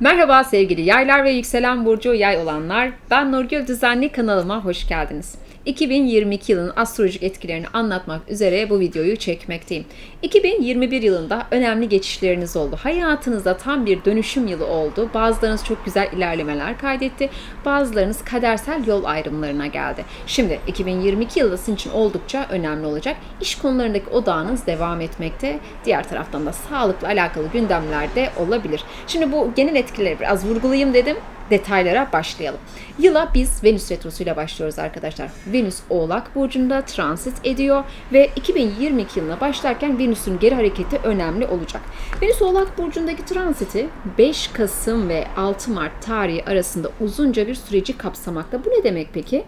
Merhaba sevgili yaylar ve yükselen burcu yay olanlar. Ben Nurgül Düzenli kanalıma hoş geldiniz. 2022 yılının astrolojik etkilerini anlatmak üzere bu videoyu çekmekteyim. 2021 yılında önemli geçişleriniz oldu. Hayatınızda tam bir dönüşüm yılı oldu. Bazılarınız çok güzel ilerlemeler kaydetti. Bazılarınız kadersel yol ayrımlarına geldi. Şimdi 2022 yılı sizin için oldukça önemli olacak. İş konularındaki odağınız devam etmekte. Diğer taraftan da sağlıkla alakalı gündemler de olabilir. Şimdi bu genel etkileri biraz vurgulayayım dedim detaylara başlayalım. Yıla biz Venüs Retrosu'yla başlıyoruz arkadaşlar. Venüs Oğlak Burcu'nda transit ediyor ve 2022 yılına başlarken Venüs'ün geri hareketi önemli olacak. Venüs Oğlak Burcu'ndaki transiti 5 Kasım ve 6 Mart tarihi arasında uzunca bir süreci kapsamakta. Bu ne demek peki?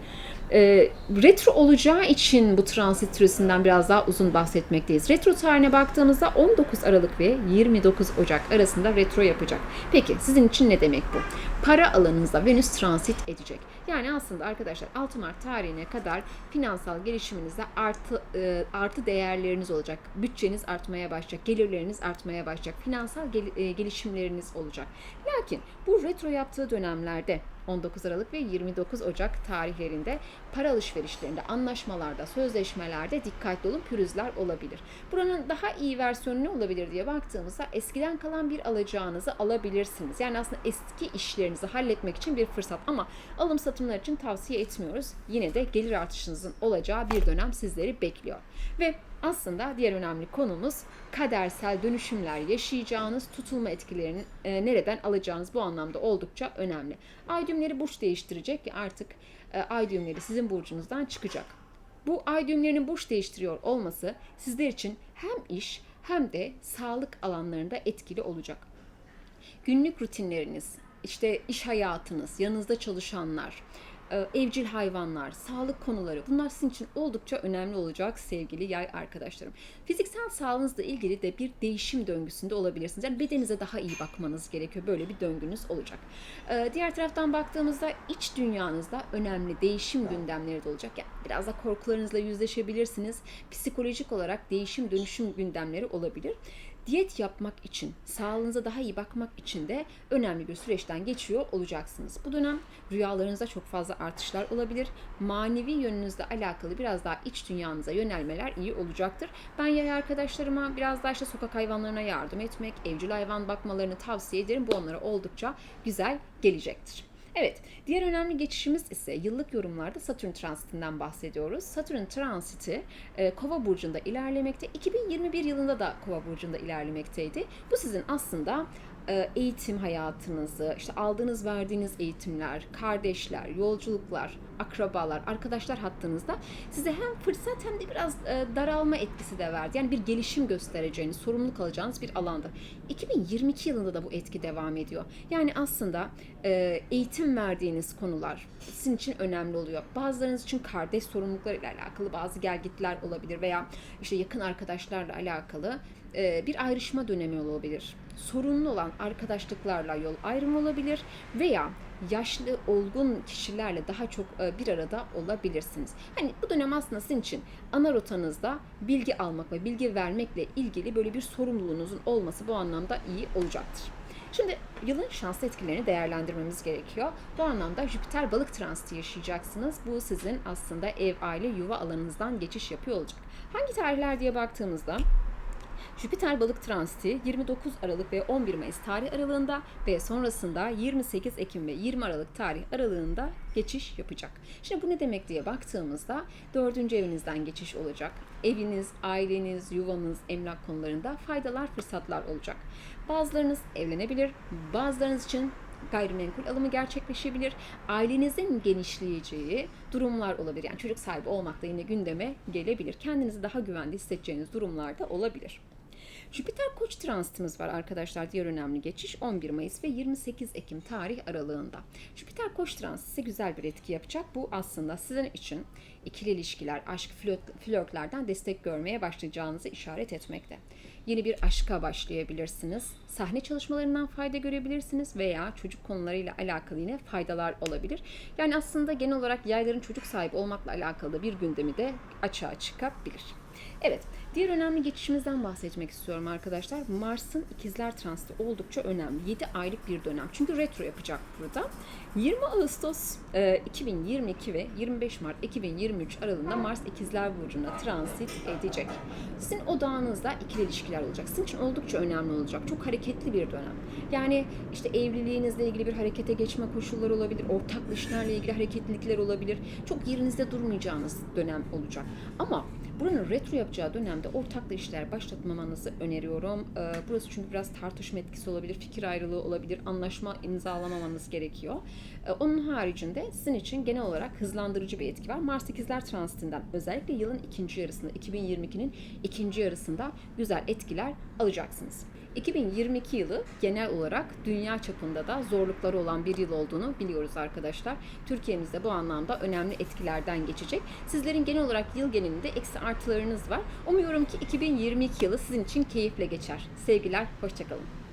E, retro olacağı için bu transit süresinden biraz daha uzun bahsetmekteyiz. Retro tarihine baktığımızda 19 Aralık ve 29 Ocak arasında retro yapacak. Peki sizin için ne demek bu? Para alanınızda Venüs transit edecek. Yani aslında arkadaşlar 6 Mart tarihine kadar finansal gelişiminizde artı e, artı değerleriniz olacak. Bütçeniz artmaya başlayacak, gelirleriniz artmaya başlayacak. Finansal gel, e, gelişimleriniz olacak. Lakin bu retro yaptığı dönemlerde 19 Aralık ve 29 Ocak tarihlerinde para alışverişlerinde, anlaşmalarda, sözleşmelerde dikkatli olun pürüzler olabilir. Buranın daha iyi versiyonu ne olabilir diye baktığımızda eskiden kalan bir alacağınızı alabilirsiniz. Yani aslında eski işlerinizi halletmek için bir fırsat ama alım satımlar için tavsiye etmiyoruz. Yine de gelir artışınızın olacağı bir dönem sizleri bekliyor. Ve aslında diğer önemli konumuz kadersel dönüşümler yaşayacağınız tutulma etkilerini e, nereden alacağınız bu anlamda oldukça önemli. Ay düğümleri burç değiştirecek ki artık e, ay düğümleri sizin burcunuzdan çıkacak. Bu ay düğümlerinin burç değiştiriyor olması sizler için hem iş hem de sağlık alanlarında etkili olacak. Günlük rutinleriniz, işte iş hayatınız, yanınızda çalışanlar, evcil hayvanlar, sağlık konuları bunlar sizin için oldukça önemli olacak sevgili yay arkadaşlarım. Fiziksel sağlığınızla ilgili de bir değişim döngüsünde olabilirsiniz. Yani bedeninize daha iyi bakmanız gerekiyor. Böyle bir döngünüz olacak. E, diğer taraftan baktığımızda iç dünyanızda önemli değişim gündemleri de olacak. Yani biraz da korkularınızla yüzleşebilirsiniz. Psikolojik olarak değişim dönüşüm gündemleri olabilir diyet yapmak için, sağlığınıza daha iyi bakmak için de önemli bir süreçten geçiyor olacaksınız. Bu dönem rüyalarınızda çok fazla artışlar olabilir. Manevi yönünüzle alakalı biraz daha iç dünyanıza yönelmeler iyi olacaktır. Ben yay arkadaşlarıma biraz daha işte sokak hayvanlarına yardım etmek, evcil hayvan bakmalarını tavsiye ederim. Bu onlara oldukça güzel gelecektir. Evet, diğer önemli geçişimiz ise yıllık yorumlarda Satürn transitinden bahsediyoruz. Satürn transiti e, Kova burcunda ilerlemekte. 2021 yılında da Kova burcunda ilerlemekteydi. Bu sizin aslında eğitim hayatınızı, işte aldığınız verdiğiniz eğitimler, kardeşler, yolculuklar, akrabalar, arkadaşlar hattınızda size hem fırsat hem de biraz e, daralma etkisi de verdi. Yani bir gelişim göstereceğiniz, sorumluluk alacağınız bir alandır. 2022 yılında da bu etki devam ediyor. Yani aslında e, eğitim verdiğiniz konular sizin için önemli oluyor. Bazılarınız için kardeş sorumluluklarıyla alakalı bazı gelgitler olabilir veya işte yakın arkadaşlarla alakalı bir ayrışma dönemi olabilir. Sorunlu olan arkadaşlıklarla yol ayrımı olabilir veya yaşlı, olgun kişilerle daha çok bir arada olabilirsiniz. Hani bu dönem aslında sizin için ana rotanızda bilgi almak ve bilgi vermekle ilgili böyle bir sorumluluğunuzun olması bu anlamda iyi olacaktır. Şimdi yılın şanslı etkilerini değerlendirmemiz gerekiyor. Bu anlamda Jüpiter balık transiti yaşayacaksınız. Bu sizin aslında ev, aile, yuva alanınızdan geçiş yapıyor olacak. Hangi tarihler diye baktığımızda Jüpiter balık transiti 29 Aralık ve 11 Mayıs tarih aralığında ve sonrasında 28 Ekim ve 20 Aralık tarih aralığında geçiş yapacak. Şimdi bu ne demek diye baktığımızda dördüncü evinizden geçiş olacak. Eviniz, aileniz, yuvanız, emlak konularında faydalar, fırsatlar olacak. Bazılarınız evlenebilir, bazılarınız için gayrimenkul alımı gerçekleşebilir. Ailenizin genişleyeceği durumlar olabilir. Yani çocuk sahibi olmak da yine gündeme gelebilir. Kendinizi daha güvende hissedeceğiniz durumlar da olabilir. Jüpiter Koç transitimiz var arkadaşlar. Diğer önemli geçiş 11 Mayıs ve 28 Ekim tarih aralığında. Jüpiter Koç transiti güzel bir etki yapacak. Bu aslında sizin için ikili ilişkiler, aşk, flört, flörtlerden destek görmeye başlayacağınızı işaret etmekte. Yeni bir aşka başlayabilirsiniz. Sahne çalışmalarından fayda görebilirsiniz veya çocuk konularıyla alakalı yine faydalar olabilir. Yani aslında genel olarak yayların çocuk sahibi olmakla alakalı bir gündemi de açığa çıkabilir. Evet, diğer önemli geçişimizden bahsetmek istiyorum arkadaşlar. Mars'ın ikizler transiti oldukça önemli. 7 aylık bir dönem. Çünkü retro yapacak burada. 20 Ağustos e, 2022 ve 25 Mart 2023 aralığında Mars ikizler burcuna transit edecek. Sizin odağınızda ikili ilişkiler olacak. Sizin için oldukça önemli olacak. Çok hareketli bir dönem. Yani işte evliliğinizle ilgili bir harekete geçme koşulları olabilir. Ortaklı işlerle ilgili hareketlilikler olabilir. Çok yerinizde durmayacağınız dönem olacak. Ama Buranın retro yapacağı dönemde ortaklı işler başlatmamanızı öneriyorum. Ee, Burası çünkü biraz tartışma etkisi olabilir, fikir ayrılığı olabilir, anlaşma imzalamamanız gerekiyor. Ee, Onun haricinde sizin için genel olarak hızlandırıcı bir etki var. Mars ikizler transitinden özellikle yılın ikinci yarısında, 2022'nin ikinci yarısında güzel etkiler alacaksınız. 2022 yılı genel olarak dünya çapında da zorlukları olan bir yıl olduğunu biliyoruz arkadaşlar. Türkiye'mizde bu anlamda önemli etkilerden geçecek. Sizlerin genel olarak yıl genelinde eksi artılarınız var. Umuyorum ki 2022 yılı sizin için keyifle geçer. Sevgiler, hoşçakalın.